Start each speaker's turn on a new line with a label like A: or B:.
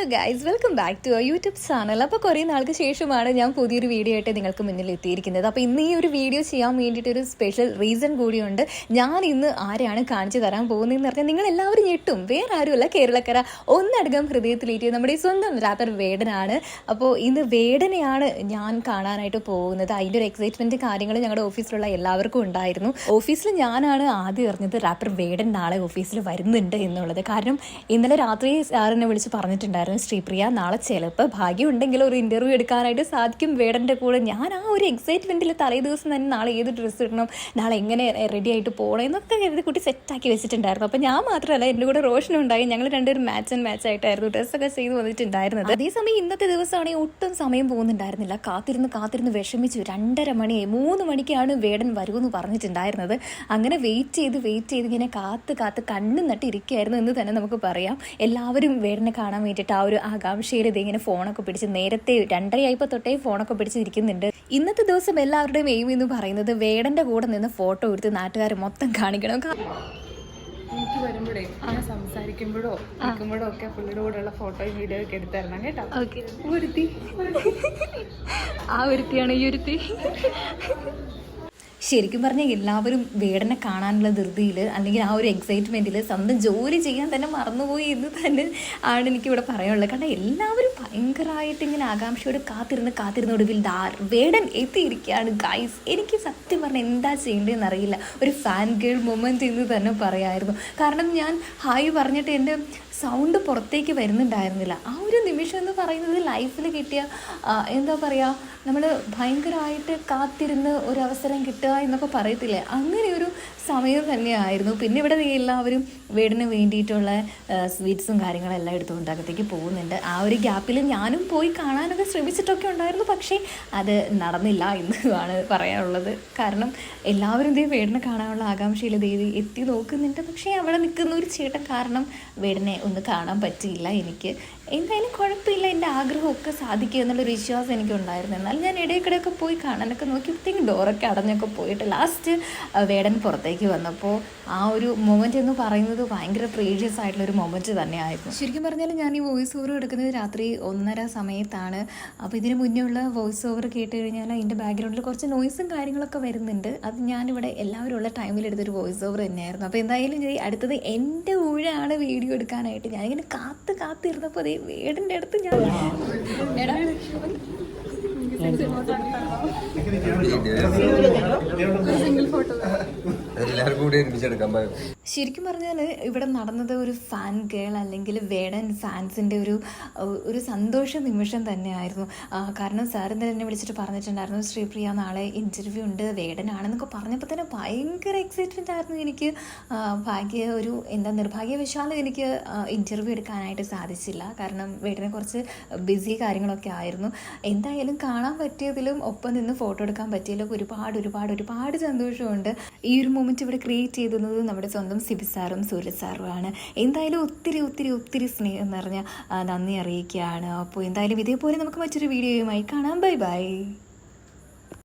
A: Hello guys welcome back to our YouTube channel അപ്പോൾ കുറേ നാൾക്ക് ശേഷമാണ് ഞാൻ പുതിയൊരു വീഡിയോ ആയിട്ട് നിങ്ങൾക്ക് മുന്നിൽ എത്തിയിരിക്കുന്നത്. അപ്പോൾ ഇന്ന് ഈ ഒരു വീഡിയോ ചെയ്യാൻ വേണ്ടിയിട്ട് ഒരു സ്പെഷ്യൽ റീസൺ കൂടിയുണ്ട്. ഞാൻ ഇന്ന് ആരെയാണ് കാണിച്ചു തരാൻ പോകുന്നതെന്ന് പറഞ്ഞാൽ നിങ്ങൾ എല്ലാവരും ഞെട്ടും. വേറെ ആരുമല്ല കേരളക്കര. ഒന്നടങ്കം ഹൃദയത്തിലേറ്റിയ നമ്മുടെ സ്വന്തം റാപ്പർ വേടനാണ്. അപ്പോൾ ഇന്ന് വേടനെയാണ് ഞാൻ കാണാനായിട്ട് പോകുന്നത്. അതിന്റെ ഒരു എക്സൈറ്റ്മെന്റ് കാര്യങ്ങൾ ഞങ്ങളുടെ ഓഫീസിലുള്ള എല്ലാവർക്കും ഉണ്ടായിരുന്നു. ഓഫീസിൽ ഞാനാണ് ആദ്യം അറിഞ്ഞത് റാപ്പർ വേടൻ നാളെ ഓഫീസിൽ വരുന്നുണ്ട് എന്നുള്ളത്. കാരണം ഇന്നലെ രാത്രി സാറിനെ വിളിച്ച് പറഞ്ഞിട്ടുണ്ടായിരുന്നു. ശ്രീപ്രിയ നാളെ ചിലപ്പോൾ ഭാഗ്യമുണ്ടെങ്കിൽ ഒരു ഇന്റർവ്യൂ എടുക്കാനായിട്ട് സാധിക്കും. വേടന്റെ കൂടെ ഞാൻ ആ ഒരു എക്സൈറ്റ്മെന്റിൽ തലേ ദിവസം തന്നെ നാളെ ഏത് ഡ്രസ്സ് ഇടണം നാളെ എങ്ങനെ റെഡി ആയിട്ട് പോകണം എന്നൊക്കെ കരുതി കുട്ടി സെറ്റാക്കി വെച്ചിട്ടുണ്ടായിരുന്നു. അപ്പോൾ ഞാൻ മാത്രമല്ല എന്റെ കൂടെ റോഷനും ഉണ്ടായി. ഞങ്ങൾ രണ്ടുപേരും മാച്ച് ആൻഡ് മാച്ച് ആയിട്ടായിരുന്നു. ഡ്രസ്സൊക്കെ ചെയ്ത് വന്നിട്ടുണ്ടായിരുന്നത്. അതേസമയം ഇന്നത്തെ ദിവസമാണെങ്കിൽ ഒട്ടും സമയം പോകുന്നുണ്ടായിരുന്നില്ല. കാത്തിരുന്ന് കാത്തിരുന്ന് വിഷമിച്ചു. രണ്ടര മണിയായി. മൂന്ന് മണിക്കാണ് വേടൻ വരുമെന്ന് പറഞ്ഞിട്ടുണ്ടായിരുന്നത്. അങ്ങനെ വെയിറ്റ് ചെയ്ത് വെയിറ്റ് ചെയ്ത് ഇങ്ങനെ കാത്ത് കാത്ത് കണ്ണും നട്ടിരിക്കുകയായിരുന്നു എന്ന് തന്നെ നമുക്ക് പറയാം. എല്ലാവരും വേടനെ കാണാൻ വേണ്ടിയിട്ട് ഒരു ആകാംക്ഷയിൽ ഇതിങ്ങനെ ഇങ്ങനെ ഫോണൊക്കെ പിടിച്ച് നേരത്തെ രണ്ടരയായപ്പോൾ തൊട്ടേ ഫോണൊക്കെ പിടിച്ചിരിക്കുന്നുണ്ട്. ഇന്നത്തെ ദിവസം എല്ലാവരുടെയും എയിം എന്ന് പറയുന്നത് വേടന്റെ കൂടെ നിന്ന് ഫോട്ടോ എടുത്ത് നാട്ടുകാർ മൊത്തം കാണിക്കണം.
B: എനിക്ക് വരുമ്പോഴേ അങ്ങനെ സംസാരിക്കുമ്പോഴോ നിൽക്കുമ്പോഴോ ഒക്കെ പുള്ളിയുടെ കൂടെയുള്ള ഫോട്ടോയും വീഡിയോ ഒക്കെ എടുത്തരണം കേട്ടോ. ഒരുത്തി.
A: ആ ഒരുത്തിയാണ് ഈ ഒരുത്തി. ശരിക്കും പറഞ്ഞാൽ എല്ലാവരും വേടനെ കാണാനുള്ള ധൃതിയിൽ അല്ലെങ്കിൽ ആ ഒരു എക്സൈറ്റ്മെന്റിൽ സ്വന്തം ജോലി ചെയ്യാൻ തന്നെ മറന്നുപോയി എന്ന് തന്നെ ആണ് എനിക്കിവിടെ പറയാനുള്ളത്. കാരണം എല്ലാവരും ഭയങ്കരമായിട്ട് ഇങ്ങനെ ആകാംക്ഷയോട് കാത്തിരുന്ന് കാത്തിരുന്ന ഒടുവിൽ ദാർ വേടൻ എത്തിയിരിക്കുകയാണ് ഗൈസ് എനിക്ക് സത്യം പറഞ്ഞാൽ എന്താ ചെയ്യേണ്ടതെന്ന് അറിയില്ല ഒരു ഫാൻ ഗേൾ മൊമെന്റ് എന്ന് തന്നെ പറയായിരുന്നു. കാരണം ഞാൻ ഹായ് പറഞ്ഞിട്ട് എന്റെ സൗണ്ട് പുറത്തേക്ക് വരുന്നുണ്ടായിരുന്നില്ല. ആ ഒരു നിമിഷം എന്ന് പറയുന്നത് ലൈഫിൽ കിട്ടിയ എന്താ പറയുക നമ്മൾ ഭയങ്കരമായിട്ട് കാത്തിരുന്ന് ഒരു അവസരം കിട്ടുക എന്നൊക്കെ പറയത്തില്ലേ? അങ്ങനെ ഒരു സമയം തന്നെയായിരുന്നു. പിന്നെ ഇവിടെ എല്ലാവരും വീടിന് വേണ്ടിയിട്ടുള്ള സ്വീറ്റ്സും കാര്യങ്ങളെല്ലാം എടുത്തുകൊണ്ട് അകത്തേക്ക് പോകുന്നുണ്ട്. ആ ഒരു ഗ്യാപ്പിൽ ഞാനും പോയി കാണാനൊക്കെ ശ്രമിച്ചിട്ടൊക്കെ ഉണ്ടായിരുന്നു. പക്ഷേ അത് നടന്നില്ല എന്നാണ് പറയാനുള്ളത്. കാരണം എല്ലാവരും ഇതേ വീടിനെ കാണാനുള്ള ആകാംക്ഷയിൽ ദേവി എത്തി നോക്കുന്നുണ്ട്. പക്ഷേ അവിടെ നിൽക്കുന്ന ഒരു ചേട്ടൻ കാരണം വീടിനെ ഒന്ന് കാണാൻ പറ്റിയില്ല എനിക്ക്. എന്തായാലും കുഴപ്പമില്ല. എന്റെ ആഗ്രഹമൊക്കെ സാധിക്കുക എന്നുള്ളൊരു വിശ്വാസം എനിക്കുണ്ടായിരുന്നു. എന്നാൽ ഞാൻ ഇടയ്ക്കിടെയൊക്കെ പോയി കാണാനൊക്കെ നോക്കി. നോക്കിയപ്പോഴത്തേക്കും ഡോറൊക്കെ അടഞ്ഞൊക്കെ പോയിട്ട് ലാസ്റ്റ് വേടൻ പുറത്തേക്ക് വന്നപ്പോൾ ആ ഒരു മൊമെന്റ് എന്ന് പറയുന്നത് ഭയങ്കര പ്രീഷ്യസ് ആയിട്ടുള്ള ഒരു മൊമെന്റ് തന്നെയായിരുന്നു. ശരിക്കും പറഞ്ഞാൽ ഞാൻ ഈ വോയിസ് ഓവർ എടുക്കുന്നത് രാത്രി ഒന്നര സമയത്താണ്. അപ്പോൾ ഇതിന് മുന്നേ ഉള്ള വോയിസ് ഓവർ കേട്ട് കഴിഞ്ഞാൽ അതിന്റെ ബാക്ക്ഗ്രൗണ്ടിൽ കുറച്ച് നോയ്സും കാര്യങ്ങളൊക്കെ വരുന്നുണ്ട്. അത് ഞാനിവിടെ എല്ലാവരും ഉള്ള ടൈമിൽ എടുത്തൊരു വോയിസ് ഓവർ തന്നെയായിരുന്നു. അപ്പോൾ എന്തായാലും അടുത്തത് എന്റെ ഊഴാണ് വീഡിയോ എടുക്കാനായിട്ട് ഞാനിങ്ങനെ കാത്ത് കാത്തിരുന്നപ്പോൾ അതേ വീടിന്റെ അടുത്ത് ഞാൻ എടാ.
C: എല്ലാവർക്കും കൂടി ഒരുമിച്ചെടുക്കാൻ പറയും
A: ശരിക്കും പറഞ്ഞാൽ ഇവിടെ നടന്നത് ഒരു ഫാൻ ഗേൾ അല്ലെങ്കിൽ വേടൻ ഫാൻസിന്റെ ഒരു ഒരു സന്തോഷ നിമിഷം തന്നെയായിരുന്നു. കാരണം സാർ ഇന്നലെ എന്നെ വിളിച്ചിട്ട് പറഞ്ഞിട്ടുണ്ടായിരുന്നു ശ്രീപ്രിയ നാളെ ഇന്റർവ്യൂ ഉണ്ട് വേടനാണെന്നൊക്കെ പറഞ്ഞപ്പോൾ തന്നെ ഭയങ്കര എക്സൈറ്റ്മെന്റ് ആയിരുന്നു എനിക്ക്. ഭാഗ്യ ഒരു എന്താ നിർഭാഗ്യവശാലും എനിക്ക് ഇന്റർവ്യൂ എടുക്കാനായിട്ട് സാധിച്ചില്ല. കാരണം വേടനെ കുറച്ച് ബിസി കാര്യങ്ങളൊക്കെ ആയിരുന്നു. എന്തായാലും കാണാൻ പറ്റിയതിലും ഒപ്പം നിന്ന് ഫോട്ടോ എടുക്കാൻ പറ്റിയതിലൊക്കെ ഒരുപാട് ഒരുപാട് ഒരുപാട് സന്തോഷമുണ്ട്. ഈ ഒരു മൊമെന്റ് ഇവിടെ ക്രിയേറ്റ് ചെയ്തത് നമ്മുടെ സ്വന്തം സിബി സാറും സൂര്യ സാറുമാണ്. എന്തായാലും ഒത്തിരി ഒത്തിരി ഒത്തിരി സ്നേഹം നിറഞ്ഞ നന്ദി അറിയിക്കുകയാണ്. അപ്പോൾ എന്തായാലും ഇതേപോലെ നമുക്ക് മറ്റൊരു വീഡിയോയുമായി കാണാം. Bye bye.